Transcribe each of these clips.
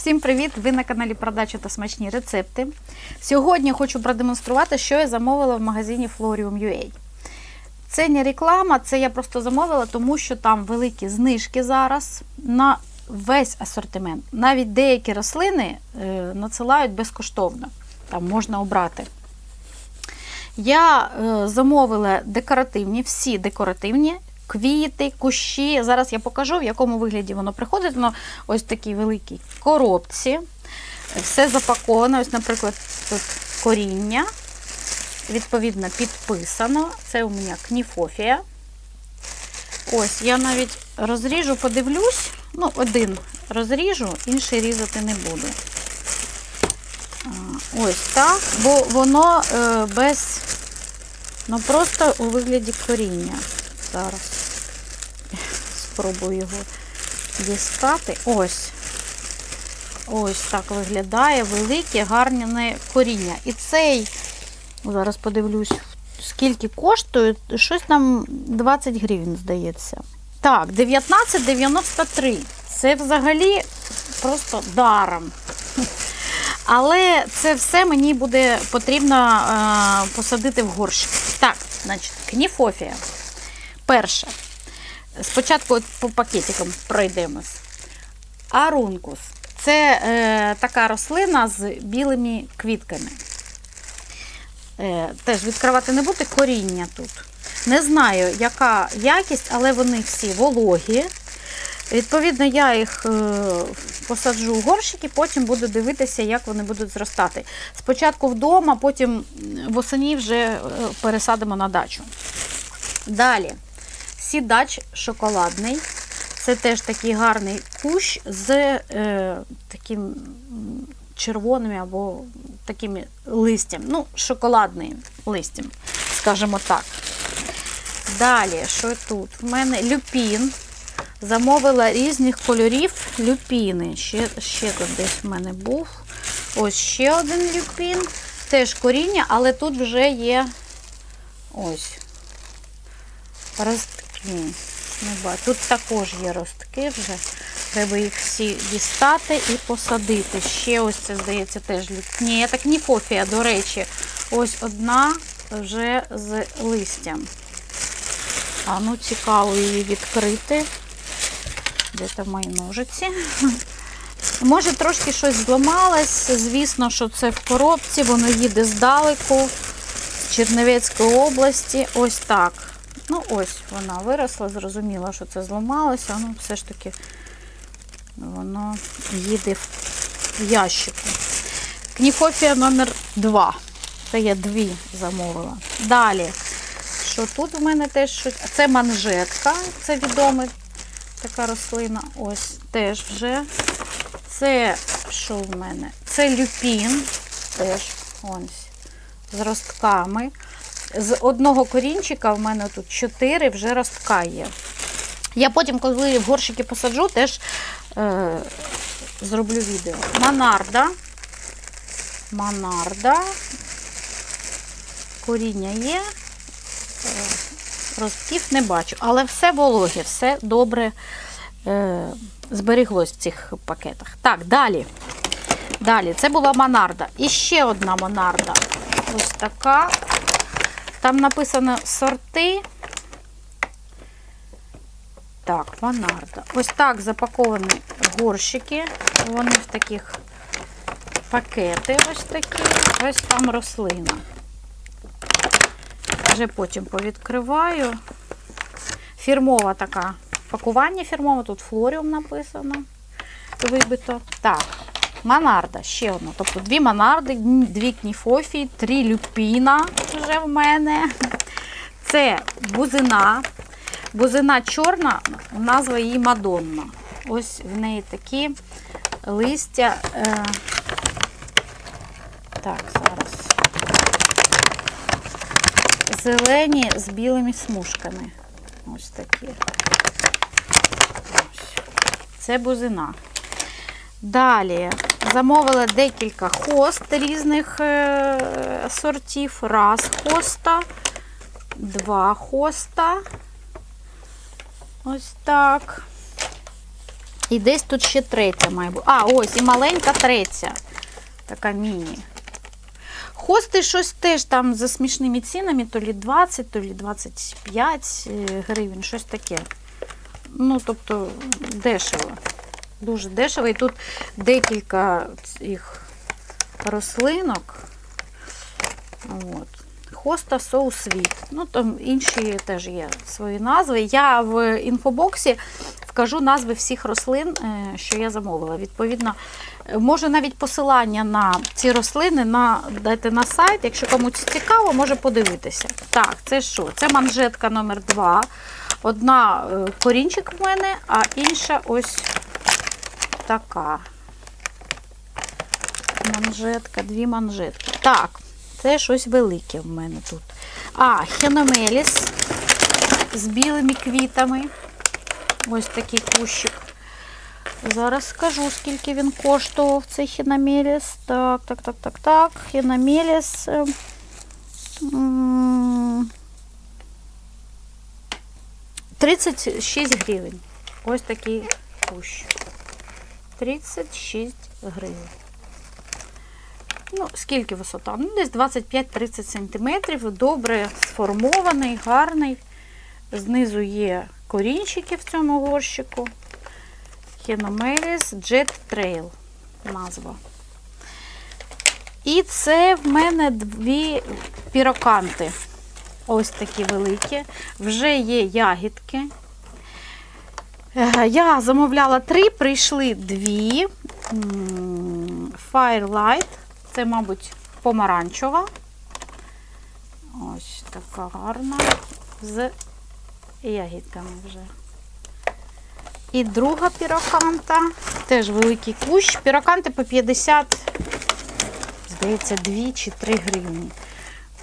Всім привіт! Ви на каналі Продача та смачні рецепти. Сьогодні хочу продемонструвати, що я замовила в магазині Florium.ua. Це не реклама, це я просто замовила, тому що там великі знижки зараз на весь асортимент. Навіть деякі рослини е, надсилають безкоштовно. Там можна обрати. Я е, замовила декоративні, всі декоративні квіти, кущі. Зараз я покажу, в якому вигляді воно приходить. Воно ось в такій великій коробці. Все запаковано. Ось, наприклад, тут коріння. Відповідно, підписано. Це у мене кніфофія. Ось, я навіть розріжу, подивлюсь. Ну, один розріжу, інший різати не буду. Ось так, бо воно е, без, ну просто у вигляді коріння. Зараз спробую його дістати. Ось. Ось так виглядає велике, гарне коріння. І цей, зараз подивлюсь, скільки коштує, щось там 20 гривень, здається. Так, 19,93. Це взагалі просто даром. Але це все мені буде потрібно е, посадити в горщик. Так, значить, кніфофія. Перше. Спочатку от по пакетикам пройдемось. Арункус. Це е, така рослина з білими квітками. Е, теж відкривати не буде коріння тут. Не знаю, яка якість, але вони всі вологі. Відповідно, я їх е, посаджу в горщики, потім буду дивитися, як вони будуть зростати. Спочатку вдома, потім восені вже е, пересадимо на дачу. Далі, сідач шоколадний. Це теж такий гарний кущ з е, таким червоними або такими листям. Ну, шоколадним листям, скажімо так. Далі, що тут? В мене люпін. Замовила різних кольорів люпіни. Ще, ще тут десь в мене був. Ось ще один люпін. Теж коріння, але тут вже є ось бачу. Тут також є ростки вже. Треба їх всі дістати і посадити. Ще ось це, здається, теж люпін. Ні, так не кофія, до речі. Ось одна вже з листям. А ну цікаво її відкрити. Де там мої ножиці? Може, трошки щось зламалось. Звісно, що це в коробці, воно їде здалеку, з Чернівецької області. Ось так. Ну, ось вона виросла, зрозуміла, що це зламалося. Ну, все ж таки воно їде в ящику. Кніхофія номер 2. Це я дві замовила. Далі. Що тут в мене теж щось? Це манжетка, це відомий така рослина. Ось теж вже. Це що в мене? Це люпін, теж ось, з ростками. З одного корінчика в мене тут 4 вже ростка є. Я потім, коли в горщики посаджу, теж е, зроблю відео. Монарда. Монарда. Коріння є. Е, Ростків не бачу, але все вологе, все добре е, зберіглось в цих пакетах. Так, далі. Далі, це була монарда. І ще одна монарда. Ось така. Там написано сорти. Так, монарда. Ось так запаковані горщики. Вони в таких пакети ось такі. Ось там рослина. Вже потім повідкриваю. Фірмова така пакування фірмове, тут флоріум написано. Вибито. Так, монарда, ще одна. Тобто дві монарди, дві кніфофії, три люпіна вже в мене. Це бузина. Бузина чорна, назва її Мадонна. Ось в неї такі листя. Е... Так, зараз зелені з білими смужками. Ось такі. Ось. Це бузина. Далі замовила декілька хост різних е, сортів. Раз хоста, два хоста. Ось так. І десь тут ще третя має бути. А, ось, і маленька третя. Така міні. Хости щось теж там за смішними цінами, то лі 20, то лі 25 е, гривень, щось таке. Ну, тобто, дешево. Дуже дешево. І тут декілька цих рослинок. От. Хоста соус світ. Ну, там інші теж є свої назви. Я в інфобоксі вкажу назви всіх рослин, е, що я замовила. Відповідно, може навіть посилання на ці рослини на, дайте на сайт. Якщо комусь цікаво, може подивитися. Так, це що? Це манжетка номер 2 Одна е, корінчик в мене, а інша ось така. Манжетка, дві манжетки. Так, це щось велике в мене тут. А, хеномеліс з білими квітами. Ось такий кущик. Зараз скажу, скільки він коштував цей хіномеліс. Так, так, так, так, так. Хіномеліс. е, м, 36 гривень. Ось такий кущ. 36 гривень. Ну, скільки висота? Ну, десь 25-30 см. Добре сформований, гарний. Знизу є корінчики в цьому горщику. Хеномеліс Jet Trail назва. І це в мене дві піроканти. Ось такі великі. Вже є ягідки. Е, Я замовляла три, прийшли дві. Firelight. Це, мабуть, помаранчева. Ось така гарна. З ягідками вже. І друга піроканта. Теж великий кущ. Піроканти по 50, здається, 2 чи 3 гривні.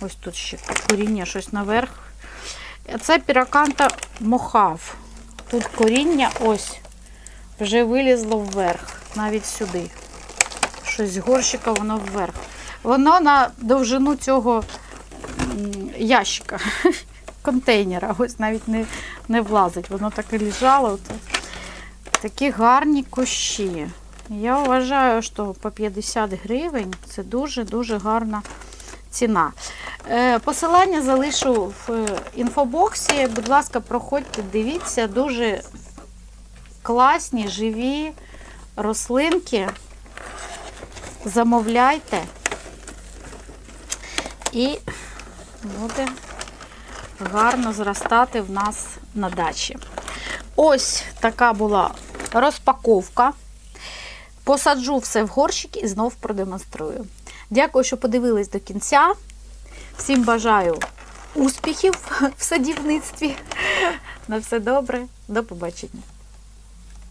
Ось тут ще коріння щось наверх. Це піроканта мохав. Тут коріння ось вже вилізло вверх, навіть сюди. Щось з горщика воно вверх. Воно на довжину цього ящика, контейнера. Ось навіть не, не влазить. Воно так і лежало. Такі гарні кущі. Я вважаю, що по 50 гривень це дуже-дуже гарна ціна. Е, Посилання залишу в е, інфобоксі. Будь ласка, проходьте, дивіться, дуже класні, живі рослинки. Замовляйте. І буде гарно зростати в нас на дачі. Ось така була розпаковка. Посаджу все в горщик і знов продемонструю. Дякую, що подивились до кінця. Всім бажаю успіхів в садівництві. На все добре, до побачення.